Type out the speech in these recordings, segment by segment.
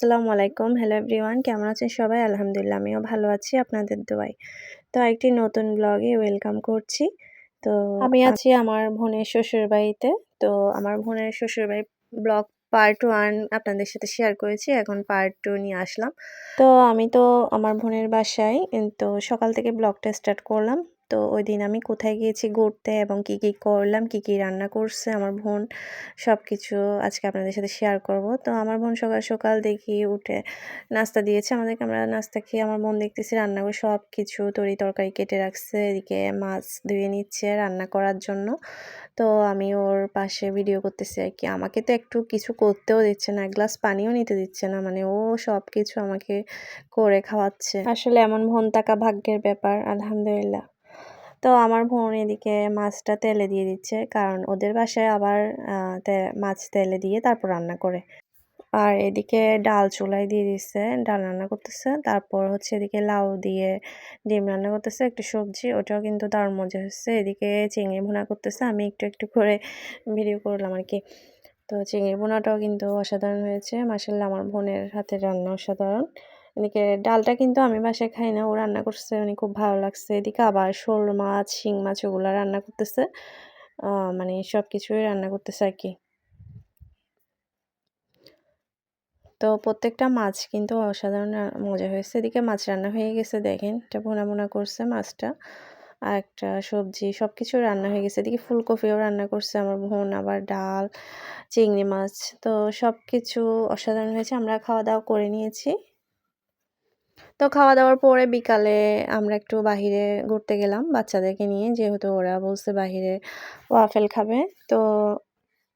আসসালামু আলাইকুম। Hello everyone কেমন আছেন সবাই? আলহামদুলিল্লাহ আমিও ভালো আছি আপনাদের দোয়ায়। তো একটি নতুন ব্লগে ওয়েলকাম করছি। তো আমি আছি আমার বোনের শ্বশুর বাড়িতে। তো আমার বোনের শ্বশুর বাড়ি ব্লগ পার্ট ওয়ান আপনাদের সাথে শেয়ার করেছি। এখন পার্ট টু নিয়ে আসলাম। তো আমি তো আমার বোনের বাসায় তো সকাল থেকে ব্লগটা স্টার্ট করলাম। তো ওই দিন আমি কোথায় গিয়েছি ঘুরতে এবং কি কি করলাম, কি কি রান্না করছে, আমার বোন সব কিছু আজকে আপনাদের সাথে শেয়ার করব। তো আমার বোন সকাল সকাল দেখি উঠে নাস্তা দিয়েছে, আমাদেরকে আমরা নাস্তা খেয়ে আমার বোন দেখতেছি রান্না করে সব কিছু তরি তরকারি কেটে রাখছে, এদিকে মাছ ধুয়ে নিচ্ছে রান্না করার জন্য। তো আমি ওর পাশে ভিডিও করতেছি আর কি। আমাকে তো একটু কিছু করতেও দিচ্ছে না, এক গ্লাস পানিও নিতে দিচ্ছে না মানে ও সব কিছু আমাকে করে খাওয়াচ্ছে। আসলে এমন ভন থাকা ভাগ্যের ব্যাপার, আলহামদুলিল্লাহ। তো আমার বোন এদিকে মাছটা তেলে দিয়ে দিচ্ছে। কারণ ওদের বাসায় আবার মাছ তেলে দিয়ে তারপর রান্না করে। আর এদিকে ডাল চুলাই দিয়ে দিচ্ছে, ডাল রান্না করতেছে। তারপর হচ্ছে এদিকে লাউ দিয়ে ডিম রান্না করতেছে, একটু সবজি। ওটাও কিন্তু দারুণ মজা হচ্ছে। এদিকে চিংড়ি ভুনা করতেছে। আমি একটু একটু করে ভিডিও করলাম আর কি তো চিংড়ি ভুনাটাও কিন্তু অসাধারণ হয়েছে। মাসাল্লাহ আমার বোনের হাতের রান্না অসাধারণ। এদিকে ডালটা কিন্তু আমি বাসায় খাই না, ও রান্না করছে উনি খুব ভালো লাগছে। এদিকে আবার শোল মাছ, শিং মাছ ওগুলো রান্না করতেছে। মানে সব কিছুই রান্না করতেছে আর কি। তো প্রত্যেকটা মাছ কিন্তু অসাধারণ মজা হয়েছে। এদিকে মাছ রান্না হয়ে গেছে, দেখেন এটা ভোনা ভোনা করছে মাছটা। আর একটা সবজি সব কিছু রান্না হয়ে গেছে। এদিকে ফুলকপিও রান্না করছে, আমার বোন আবার ডাল, চিংড়ি মাছ। তো সব কিছু অসাধারণ হয়েছে, আমরা খাওয়া দাওয়া করে নিয়েছি। তো খাওয়া দাওয়ার পরে বিকালে আমরা একটু বাহিরে ঘুরতে গেলাম বাচ্চাদেরকে নিয়ে। যেহেতু ওরা বলছে বাহিরে ওয়াফেল খাবে, তো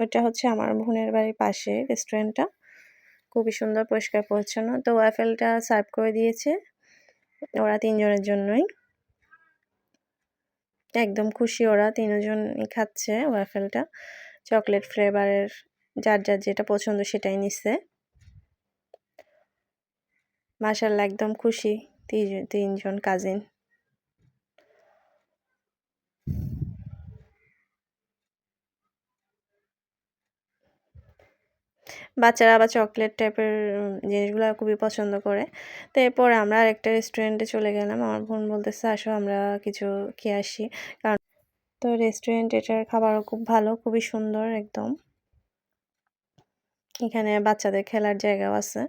এটা হচ্ছে আমার বোনের বাড়ির পাশে রেস্টুরেন্টটা খুবই সুন্দর, পরিষ্কার, পরিচ্ছন্ন। তো ওয়াফেলটা সার্ভ করে দিয়েছে ওরা তিনজনের জন্যই। একদম খুশি ওরা, তিনজনই খাচ্ছে ওয়াফেলটা। চকলেট ফ্লেভারের যার যার যেটা পছন্দ সেটাই নিচ্ছে। মাসাল্লাহ একদম খুশি। তিনজন কাজিন বাচ্চারা আবার চকলেট টাইপের জিনিসগুলো খুবই পছন্দ করে। তো এরপরে আমরা আরেকটা রেস্টুরেন্টে চলে গেলাম। আমার বোন বলতেছে, আসো, আমরা কিছু খেয়ে আসি। কারণ তো রেস্টুরেন্ট এটার খাবারও খুব ভালো, খুবই সুন্দর, একদম। এখানে বাচ্চাদের খেলার জায়গাও আছে।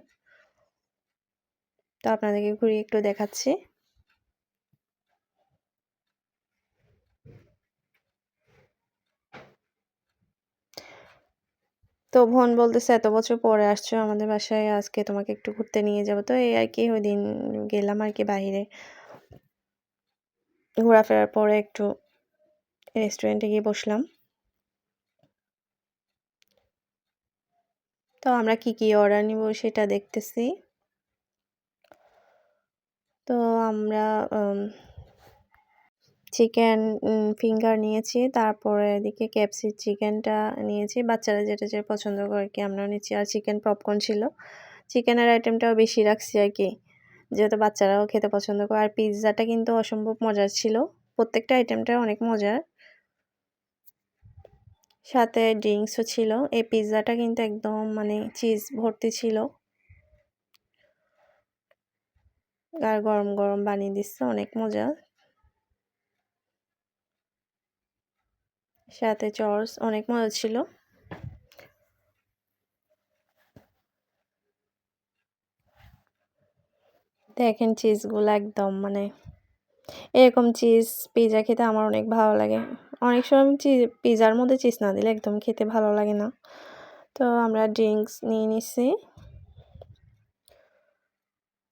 তো আপনাদেরকে ঘুরিয়ে একটু দেখাচ্ছি। তো বোন বলতেছে, এত বছর পরে আসছো আমাদের বাসায়, আজকে তোমাকে একটু ঘুরতে নিয়ে যাব। তো এই আর কি, ওই দিন গেলাম আর কি বাহিরে ঘোরাফেরার পরে একটু রেস্টুরেন্টে গিয়ে বসলাম। তো আমরা কি কি অর্ডার নিব সেটা দেখতেছি। তো আমরা চিকেন ফিঙ্গার নিয়েছি, তারপরে এদিকে ক্যাপসি চিকেনটা নিয়েছি। বাচ্চারা যেটা যেটা পছন্দ করে কি আমরা নিচ্ছি। আর চিকেন পপকর্ন ছিল। চিকেনের আইটেমটাও বেশি রাখছি আর কি, যেহেতু বাচ্চারাও খেতে পছন্দ করে। আর পিৎজাটা কিন্তু অসম্ভব মজার ছিল। প্রত্যেকটা আইটেমটা অনেক মজার। সাথে ড্রিঙ্কসও ছিল। এই পিৎজাটা কিন্তু একদম মানে চিজ ভর্তি ছিল। আর গরম গরম বানিয়ে দিচ্ছে, অনেক মজা। সাথে চর্স, অনেক মজা ছিল। দেখেন চিজগুলো একদম মানে এরকম চিজ, পিজা খেতে আমার অনেক ভালো লাগে। অনেক সময় চিজ পিজার মধ্যে চিজ না দিলে একদম খেতে ভালো লাগে না। তো আমরা ড্রিঙ্কস নিয়ে নিছি।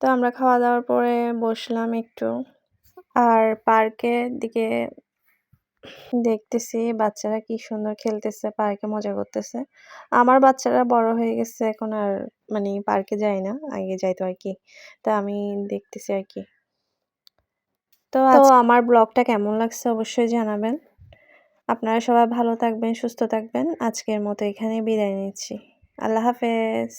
তো আমরা খাওয়া দাওয়ার পরে বসলাম একটু। আর পার্কের দিকে দেখতেছি বাচ্চারা কি সুন্দর খেলতেছে পার্কে মজা করতেছে। আমার বাচ্চারা বড় হয়ে গেছে এখন আর মানে পার্কে যায় না আগে যাইতো আর কি। তা আমি দেখতেছি আর কি। তো আমার ব্লগটা কেমন লাগছে অবশ্যই জানাবেন। আপনারা সবাই ভালো থাকবেন সুস্থ থাকবেন। আজকের মতো এখানে বিদায় নিচ্ছি। আল্লাহ হাফেজ।